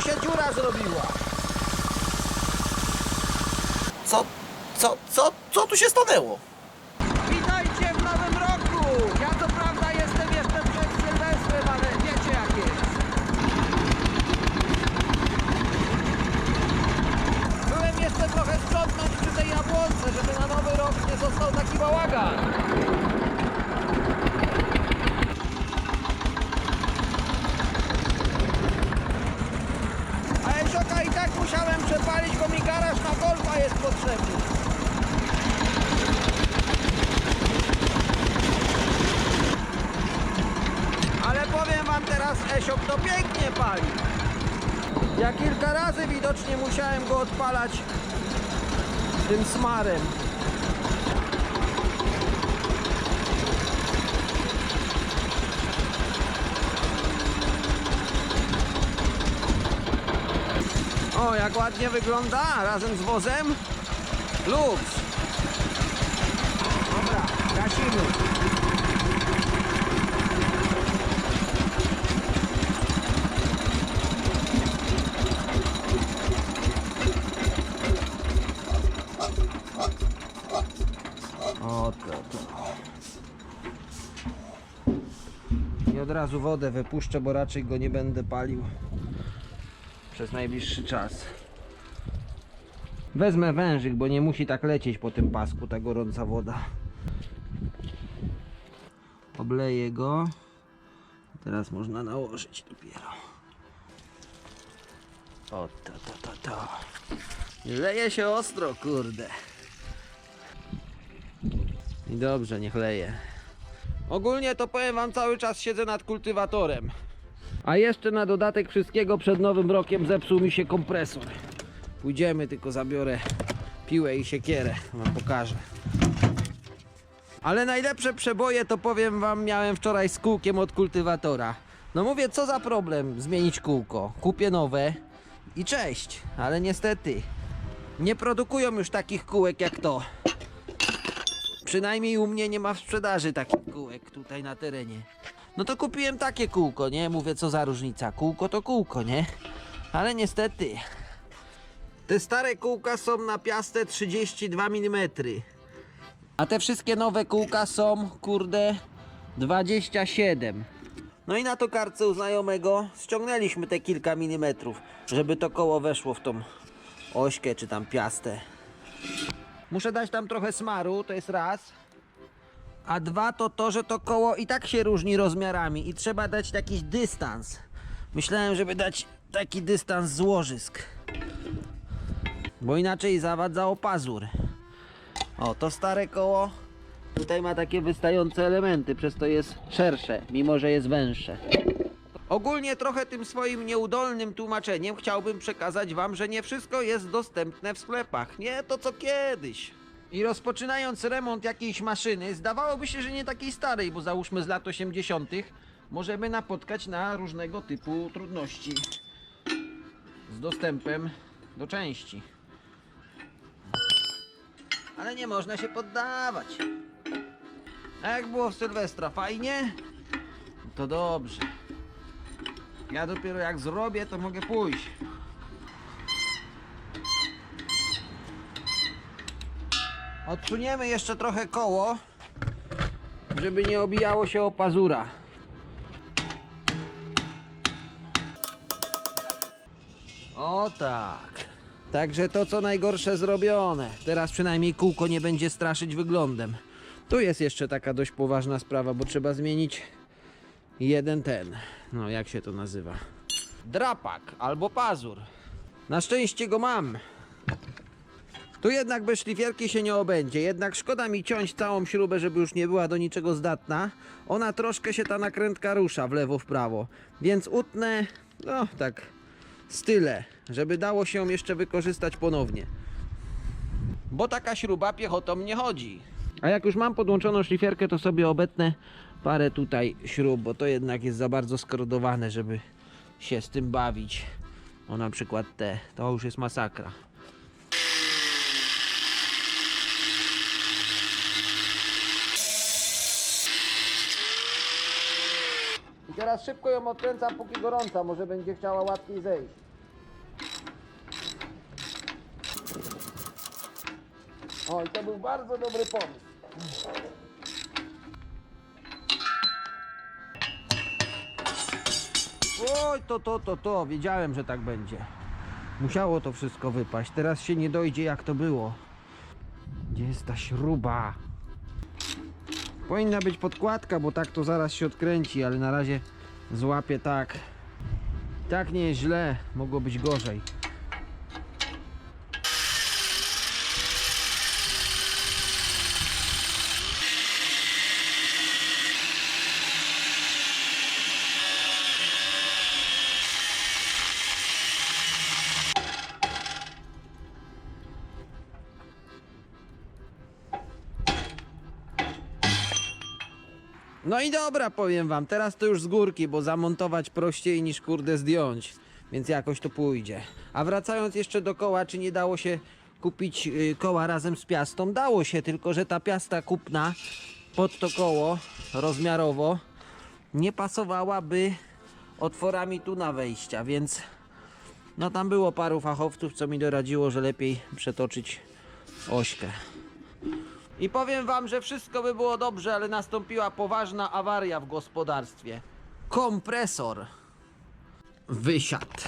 się dziura zrobiła. Co, co, co, co tu się stanęło? Witajcie w nowym roku! Ja co prawda jestem jeszcze przed Sylwestrem, ale wiecie jak jest. Byłem jeszcze trochę sprzątnąć przy tej jabłonce, żeby na nowy rok nie został taki bałagan. Ale szoka i tak musiałem przepalić, bo mi garaż na golfa jest potrzebny. Ale powiem wam teraz, Esiok to pięknie pali. Ja kilka razy widocznie musiałem go odpalać tym smarem. O, jak ładnie wygląda razem z wozem. Luks. Dobra, gasimy. O to, to. I od razu wodę wypuszczę, bo raczej go nie będę palił przez najbliższy czas. Wezmę wężyk, bo nie musi tak lecieć po tym pasku ta gorąca woda. Obleję go. Teraz można nałożyć dopiero. O to, to, to, to. Leje się ostro, kurde. I dobrze, niech leje. Ogólnie to powiem wam, cały czas siedzę nad kultywatorem. A jeszcze na dodatek wszystkiego przed nowym rokiem zepsuł mi się kompresor. Pójdziemy, tylko zabiorę piłę i siekierę. Wam pokażę. Ale najlepsze przeboje to powiem wam miałem wczoraj z kółkiem od kultywatora. No mówię, co za problem zmienić kółko. Kupię nowe i cześć. Ale niestety nie produkują już takich kółek jak to. Przynajmniej u mnie nie ma w sprzedaży takich kółek tutaj na terenie. No to kupiłem takie kółko, nie? Mówię, co za różnica. Kółko to kółko, nie? Ale niestety. Te stare kółka są na piastę 32 mm. A te wszystkie nowe kółka są, kurde, 27. No i na tokarce u znajomego ściągnęliśmy te kilka milimetrów, żeby to koło weszło w tą ośkę czy tam piastę. Muszę dać tam trochę smaru, to jest raz. A dwa to to, że to koło i tak się różni rozmiarami i trzeba dać jakiś dystans. Myślałem, żeby dać taki dystans z łożysk. Bo inaczej zawadzało pazur. O, to stare koło tutaj ma takie wystające elementy, przez to jest szersze, mimo że jest węższe. Ogólnie trochę tym swoim nieudolnym tłumaczeniem chciałbym przekazać wam, że nie wszystko jest dostępne w sklepach. Nie to co kiedyś. I rozpoczynając remont jakiejś maszyny, zdawałoby się, że nie takiej starej, bo załóżmy z lat 80., możemy napotkać na różnego typu trudności z dostępem do części. Ale nie można się poddawać. A jak było w Sylwestra? Fajnie? To dobrze. Ja dopiero jak zrobię, to mogę pójść. Odsuniemy jeszcze trochę koło, żeby nie obijało się o pazura. O tak. Także to co najgorsze zrobione. Teraz przynajmniej kółko nie będzie straszyć wyglądem. Tu jest jeszcze taka dość poważna sprawa, bo trzeba zmienić jeden ten. No jak się to nazywa? Drapak albo pazur. Na szczęście go mam. Tu jednak bez szlifierki się nie obędzie. Jednak szkoda mi ciąć całą śrubę, żeby już nie była do niczego zdatna. Ona troszkę się ta nakrętka rusza w lewo, w prawo. Więc utnę, no tak, z tyle, żeby dało się ją jeszcze wykorzystać ponownie. Bo taka śruba piechotą nie chodzi. A jak już mam podłączoną szlifierkę, to sobie obetnę parę tutaj śrub, bo to jednak jest za bardzo skorodowane, żeby się z tym bawić. O na przykład te, to już jest masakra. I teraz szybko ją odkręcam, póki gorąca, może będzie chciała łatwiej zejść. O, i to był bardzo dobry pomysł. Oj, to, to, to, to, wiedziałem, że tak będzie. Musiało to wszystko wypaść. Teraz się nie dojdzie, jak to było. Gdzie jest ta śruba? Powinna być podkładka, bo tak to zaraz się odkręci, ale na razie złapię tak. Tak nie jest źle, mogło być gorzej. No i dobra, powiem wam, teraz to już z górki, bo zamontować prościej niż kurde zdjąć, więc jakoś to pójdzie. A wracając jeszcze do koła, czy nie dało się kupić y, koła razem z piastą? Dało się, tylko że ta piasta kupna pod to koło rozmiarowo nie pasowałaby otworami tu na wejścia, więc no tam było paru fachowców, co mi doradziło, że lepiej przetoczyć ośkę. I powiem wam, że wszystko by było dobrze, ale nastąpiła poważna awaria w gospodarstwie. Kompresor wysiadł.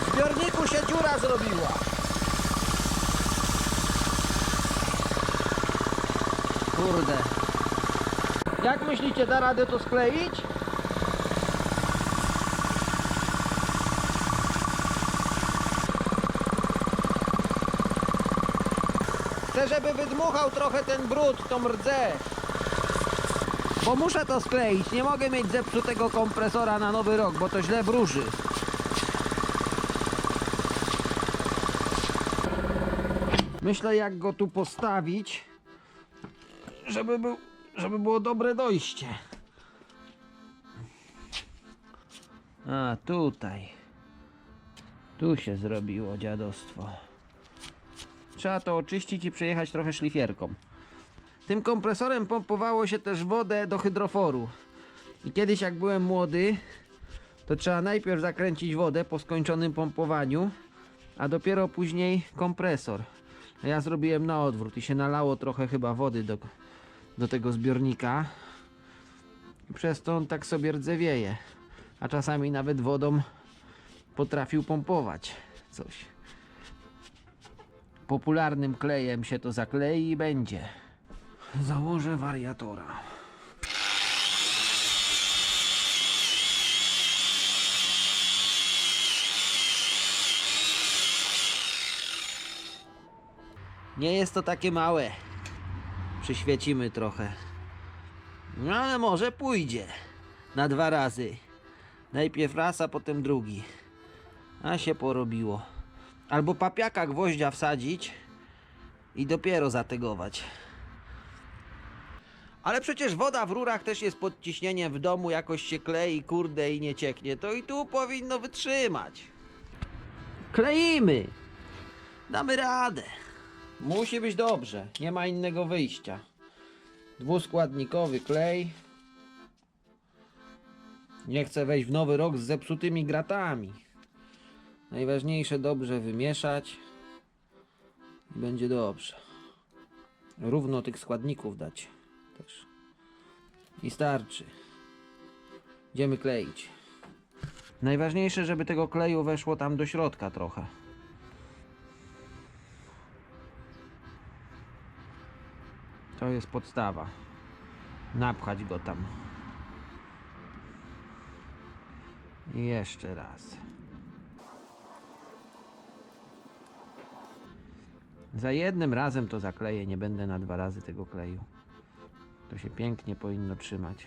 W zbiorniku się dziura zrobiła. Kurde. Jak myślicie, da radę to skleić? Chcę, żeby wydmuchał trochę ten brud, tą rdzę. Bo muszę to skleić. Nie mogę mieć zepsutego kompresora na nowy rok, bo to źle wróży. Myślę, jak go tu postawić, żeby, był, żeby było dobre dojście. A, tutaj. Tu się zrobiło dziadostwo. Trzeba to oczyścić i przejechać trochę szlifierką. Tym kompresorem pompowało się też wodę do hydroforu. I kiedyś jak byłem młody, to trzeba najpierw zakręcić wodę po skończonym pompowaniu, a dopiero później kompresor. Ja zrobiłem na odwrót i się nalało trochę chyba wody do, do tego zbiornika. I przez to on tak sobie rdzewieje. A czasami nawet wodą potrafił pompować coś popularnym klejem się to zaklei i będzie. Założę wariatora. Nie jest to takie małe. Przyświecimy trochę. No ale może pójdzie. Na dwa razy. Najpierw raz, a potem drugi. A się porobiło. Albo papiaka gwoździa wsadzić i dopiero zategować. Ale przecież woda w rurach też jest pod ciśnieniem w domu, jakoś się klei, kurde i nie cieknie. To i tu powinno wytrzymać. Kleimy! Damy radę. Musi być dobrze, nie ma innego wyjścia. Dwuskładnikowy klej. Nie chcę wejść w nowy rok z zepsutymi gratami. Najważniejsze dobrze wymieszać. Będzie dobrze. Równo tych składników dać też. I starczy. Idziemy kleić. Najważniejsze, żeby tego kleju weszło tam do środka trochę. To jest podstawa. Napchać go tam. I jeszcze raz. Za jednym razem to zakleję, nie będę na dwa razy tego kleił. To się pięknie powinno trzymać.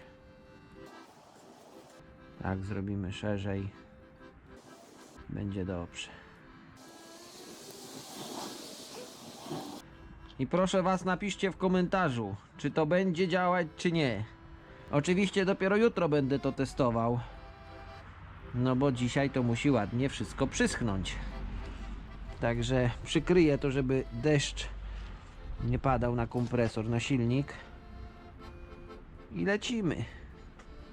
Tak zrobimy szerzej. Będzie dobrze. I proszę Was, napiszcie w komentarzu, czy to będzie działać, czy nie. Oczywiście dopiero jutro będę to testował. No bo dzisiaj to musi ładnie wszystko przyschnąć. Także przykryję to, żeby deszcz nie padał na kompresor, na silnik. I lecimy.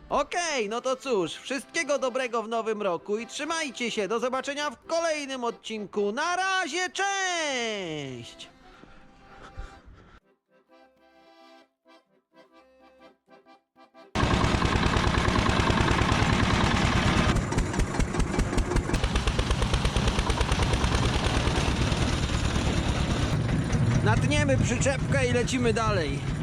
Okej, no to cóż, wszystkiego dobrego w nowym roku i trzymajcie się. Do zobaczenia w kolejnym odcinku. Na razie, cześć! Natniemy przyczepkę i lecimy dalej.